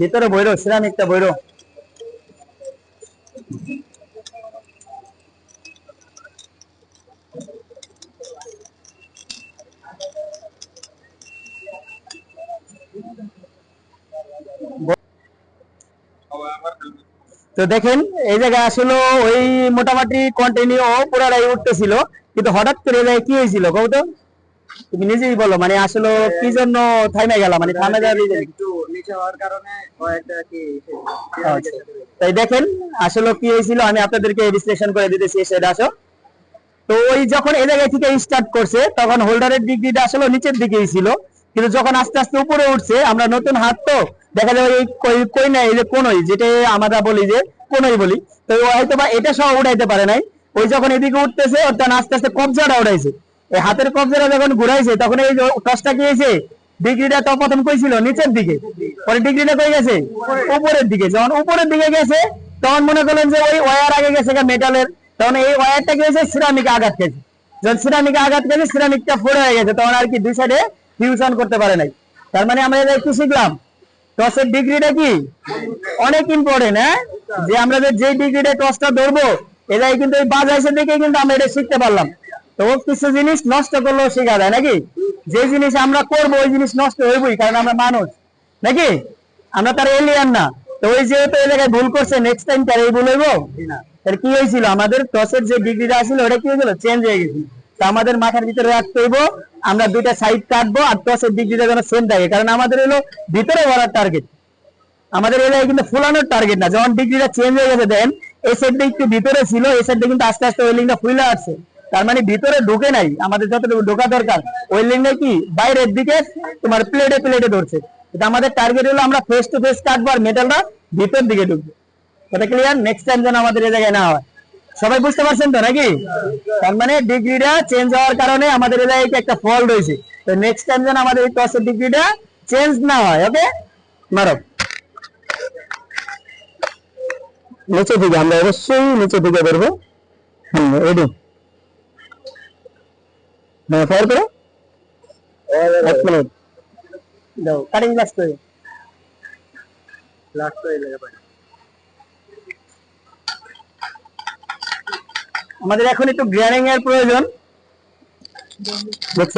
ভিতরে বইরো সিরামিকটা বইরো তো দেখেন, এই জায়গায় আসলে, ওই মোটামুটি কন্টিনিউ পুরাটাই উঠতেছিল, কিন্তু হঠাৎ করে এই কি হয়েছিল কও তো তুমি নিজেই বলো মানে আসলে কি জন্য থামে গেল? মানে থামে যাওয়ার হওয়ার কারণে আচ্ছা। তাই দেখেন আসলে কি হয়েছিল আমি আপনাদেরকে বিশ্লেষণ করে দিতেছি সেটা আসো। তো ওই যখন এই জায়গা থেকে স্টার্ট করছে তখন হোল্ডারের ডিগ্রিটা আসলে নিচের দিকেই ছিল। কিন্তু যখন আস্তে আস্তে উপরে উঠছে আমরা নতুন হাত তো দেখা যাবে এই কই- না এই যে কোনই যেটা আমরা বলি যে কোনই বলি। তো হয়তো বা এটা সহ উঠাইতে পারে নাই। ওই যখন এদিকে উঠতেছে তখন আস্তে আস্তে কবজাটা উঠাইছে এই হাতের কবজাটা যখন ঘুরাইছে তখন এই টসটা কি হয়েছে? ডিগ্রিটা তো প্রথম কই ছিল নিচের দিকে, পরে ডিগ্রিটা কই গেছে? উপরের দিকে। যখন উপরের দিকে গেছে, তখন মনে করলেন যে ওই ওয়্যার আগে গেছে মেটালের তখন এই ওয়্যারটা কি হয়েছে? সিরামিকে আঘাত খেয়েছে যখন সিরামিকে আঘাত খেয়েছে সিরামিকটা ফোড়ে হয়ে গেছে। তখন আর কি দুই সাইডে ফিউশন করতে পারে নাই। তার মানে আমরা এদের কি শিখলাম। টসের ডিগ্রিটা কি? অনেক ইম্পর্টেন্ট হ্যাঁ? যে আমরা যে ডিগ্রিটা টসটা ধরবো, এটাই কিন্তু এই বাজাইসের দিকে কিন্তু আমরা এটা শিখতে পারলাম। তো কিছু জিনিস নষ্ট করলেও শেখা যায় নাকি? যে জিনিস আমরা করব ওই জিনিস নষ্ট হইবই কারণ আমরা মানুষ নাকি? আমরা তার এলিয়ান না। তো ওই যেহেতু এই জায়গায় ভুল করছে নেক্সট টাইম তার এই ভুল হইবো? কি হয়েছিল আমাদের টসের যে ডিগ্রিটা ছিল ওটা কি হয়েছিল চেঞ্জ হয়ে গেছিল। তো আমাদের মাথার ভিতরে রাখতে হইব আমরা দুইটা সাইড কাটবো আর টসের ডিগ্রিটা যেন সেম থাকে কারণ আমাদের হলো ভিতরে ভরার টার্গেট আমাদের এলাকায় কিন্তু ফুলানোর টার্গেট না। যখন ডিগ্রিটা চেঞ্জ হয়ে গেছে দেন এই সাইডটা একটু ভিতরে ছিল এই সাইডটা কিন্তু আস্তে আস্তে ওয়েলিংটা ফুলে আসছে। তার মানে ভিতরে ঢুকে নাই। আমাদের যতটুকু ঢোকা দরকার। ওই লিঙ্গে কি? বাইরের দিকে তোমার প্লেটে প্লেটে ধরছে। আমাদের টার্গেট হলো আমরা ফেস টু ফেস কাটবো আর মেটালটা ভিতর দিকে ঢুকবে। কথা ক্লিয়ার নেক্সট টাইম যেন আমাদের এই জায়গায় না হয়। সবাই বুঝতে পারছেন তো নাকি? তার মানে ডিগ্রিটা চেঞ্জ হওয়ার কারণে আমাদের এই জায়গায় একটা ফল রয়েছে। তো নেক্সট টাইম যেন আমাদের এই টসের ডিগ্রিটা চেঞ্জ না হয় ওকে মারো। নিচে থেকে আমরা অবশ্যই নিচে থেকে ধরবো। হুম রেডি হ্যাঁ ফায়ার করো? এক মিনিট দাও। কাটিং গ্লাস করে। লাস্ট লেগে পারে আমাদের এখন একটু গ্রেনিং এর প্রয়োজন। বুঝছ?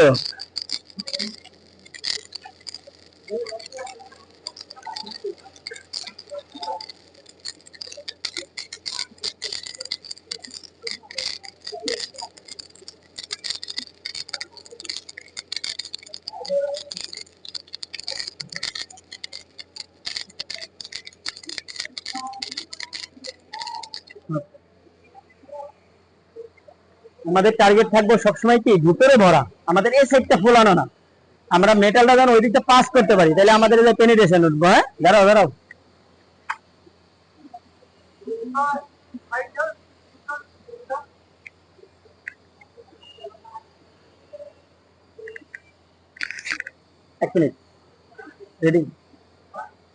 আমাদের টার্গেট থাকবে সবসময় কি? ভিতরে ভরা। আমাদের এই সাইডটা ফোলানো না। আমরা মেটালটা যেন ওই দিকটা পাস করতে পারি। তাহলে আমাদের এই পেনিটেশন উঠবো হ্যাঁ? দাঁড়াও দাঁড়াও।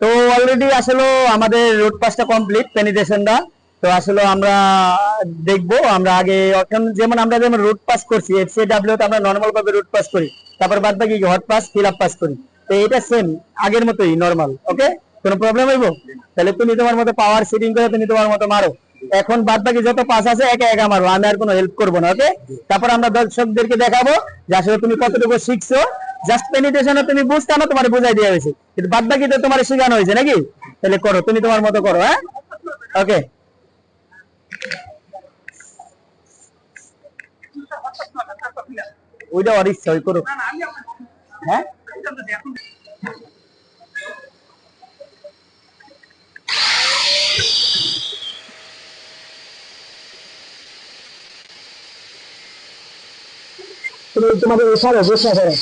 তো অলরেডি আসলে আমাদের রোড পাসটা কমপ্লিট পেনিটেশনটা তো আসলে আমরা দেখব, আমরা আগে যেমন আমরা যেমন রুট পাস করছি এফসিডাব্লিউ তে আমরা নর্মাল ভাবে রুট পাস করি, তারপর বাদ বাকি hot pass fill up pass করি। তো এটা সেম আগের মতোই নর্মাল ওকে কোনো প্রবলেম হইব? তাহলে তুমি তোমার মতো পাওয়ার সেটিং করে তুমি তোমার মতো মারো। এখন বাদ বাকি যত পাস আছে, একা একা মারো, আমি আর কোনো হেল্প করব না ওকে তারপর আমরা দর্শকদেরকে দেখাবো যে আসলে তুমি কতটুকু শিখছো। জাস্ট পেনিটেশনে তুমি বুঝতে না তোমার বোঝাই দেওয়া হয়েছে। কিন্তু বাদ বাকি তো তোমার শেখানো হয়েছে নাকি? তাহলে করো, তুমি তোমার মতো করো হ্যাঁ? ওকে ওইটা ওর ইচ্ছা ওই হ্যাঁ? তুমি তোমাদের এসে বসে করো